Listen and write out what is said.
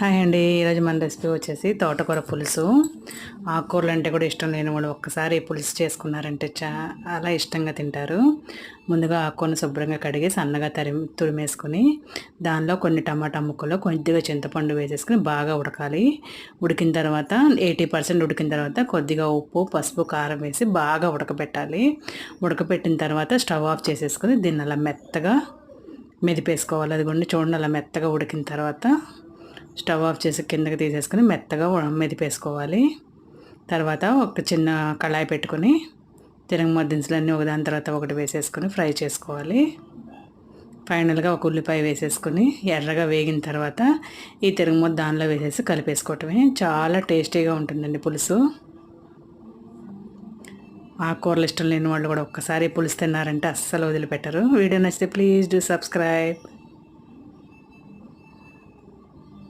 Hi అండి ఈరోజు మన రెసిపీ వచ్చేసి తోటకూర పులుసు. ఆకుకూరలు అంటే కూడా ఇష్టం లేని వాళ్ళు ఒక్కసారి పులుసు చేసుకున్నారంటే చాలా ఇష్టంగా తింటారు. ముందుగా ఆకుకూరను శుభ్రంగా కడిగి సన్నగా తరి తురిమేసుకుని దానిలో కొన్ని టమాటా ముక్కలు కొద్దిగా చింతపండు వేసేసుకుని బాగా ఉడకాలి. ఉడికిన తర్వాత ఎయిటీ పర్సెంట్ ఉడికిన తర్వాత కొద్దిగా ఉప్పు పసుపు కారం వేసి బాగా ఉడకబెట్టాలి. ఉడకబెట్టిన తర్వాత స్టవ్ ఆఫ్ చేసేసుకుని దీన్ని అలా మెత్తగా మెదిపేసుకోవాలి. అది కూడా చూడండి అలా మెత్తగా ఉడికిన తర్వాత స్టవ్ ఆఫ్ చేసి కిందకి తీసేసుకొని మెత్తగా మెదిపేసుకోవాలి. తర్వాత ఒక చిన్న కళాయి పెట్టుకొని తిరగమద్ద దినుసులన్నీ ఒకదాని తర్వాత ఒకటి వేసేసుకొని ఫ్రై చేసుకోవాలి. ఫైనల్గా ఒక ఉల్లిపాయ వేసేసుకొని ఎర్రగా వేగిన తర్వాత ఈ తిరగమద్ద దానిలో వేసేసి కలిపేసుకోవటమే. చాలా టేస్టీగా ఉంటుందండి పులుసు. ఆకుకూరలు ఇష్టం లేని వాళ్ళు కూడా ఒక్కసారి పులుసు తిన్నారంటే అస్సలు వదిలిపెట్టరు. వీడియో నచ్చితే ప్లీజ్ డూ సబ్స్క్రైబ్.